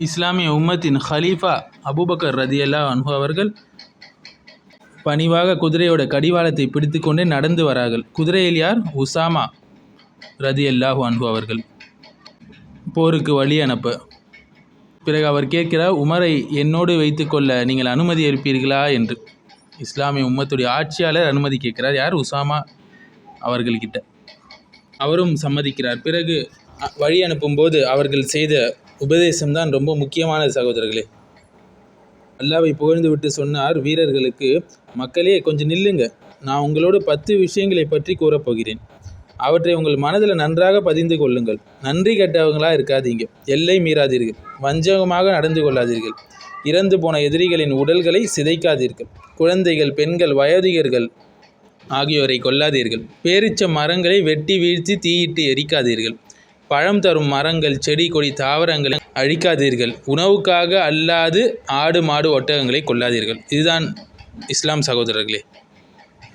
இஸ்லாமிய உம்மத்தின் ஹலீஃபா அபுபக்கர் ரதியல்லா அன்ஹு அவர்கள் பணிவாக குதிரையோட கடிவாளத்தை பிடித்துக்கொண்டே நடந்து வரார்கள். குதிரையில் யார்? உசாமா ரதியல்லாஹு அன்பு அவர்கள். போருக்கு வழி அனுப்ப. பிறகு அவர் கேட்கிறார் உமரை என்னோடு வைத்துக்கொள்ள நீங்கள் அனுமதி அளிப்பீர்களா? என்று. இஸ்லாமிய உம்மத்துடைய ஆட்சியாளர் அனுமதி கேட்கிறார் யார்? உசாமா அவர்கள்கிட்ட. அவரும் சம்மதிக்கிறார். பிறகு வழி அனுப்பும்போது அவர்கள் செய்த உபதேசம்தான் ரொம்ப முக்கியமான சகோதரர்களே. அல்லாவை புகழ்ந்து விட்டு சொன்னார் வீரர்களுக்கு மக்களே கொஞ்சம் நில்லுங்க. நான் உங்களோடு பத்து விஷயங்களை பற்றி கூறப்போகிறேன். அவற்றை உங்கள் மனதில் நன்றாக பதிந்து கொள்ளுங்கள். நன்றி கெட்டவங்களா இருக்காதீங்க. எல்லை மீறாதீர்கள். வஞ்சகமாக நடந்து கொள்ளாதீர்கள். இறந்து போன எதிரிகளின் உடல்களை சிதைக்காதீர்கள். குழந்தைகள் பெண்கள் வயோதிகர்கள் ஆகியோரை கொல்லாதீர்கள். பேரிச்ச மரங்களை வெட்டி வீழ்த்தி தீயிட்டு எரிக்காதீர்கள். பழம் தரும் மரங்கள் செடி கொடி தாவரங்களை அழிக்காதீர்கள். உணவுக்காக அல்லாது ஆடு மாடு ஒட்டகங்களை கொள்ளாதீர்கள். இதுதான் இஸ்லாம் சகோதரர்களே.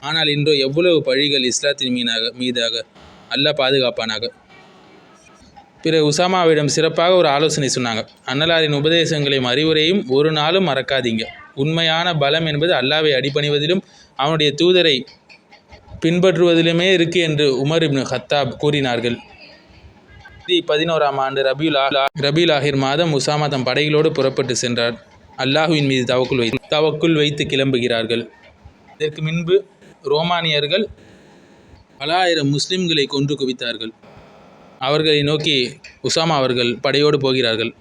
ஆனால் இன்றோ எவ்வளவு பழிகள் இஸ்லாத்தின் மீனாக மீதாக அல்லாஹ் பாதுகாப்பானாக? பிற உசாமாவிடம் சிறப்பாக ஒரு ஆலோசனை சொன்னாங்க. அன்னலாரின் உபதேசங்களையும் அறிவுரையும் ஒரு நாளும் மறக்காதீங்க. உண்மையான பலம் என்பது அல்லாவை அடிபணிவதிலும் அவனுடைய தூதரை பின்பற்றுவதிலுமே இருக்கு என்று உமர் இப்னு ஹத்தாப் கூறினார்கள். ஹிஜ்ரி பதினோராம் ஆண்டு ரபியுல் ரபியுல் ஆஹிர் மாதம் உசாமா தம் படைகளோடு புறப்பட்டு சென்றார். அல்லாஹுவின் மீது தவக்குள் வை தவக்குள் வைத்து கிளம்புகிறார்கள். இதற்கு முன்பு ரோமானியர்கள் பல ஆயிரம் முஸ்லிம்களை கொன்று குவித்தார்கள். அவர்களை நோக்கி உசாமா அவர்கள் படையோடு போகிறார்கள்.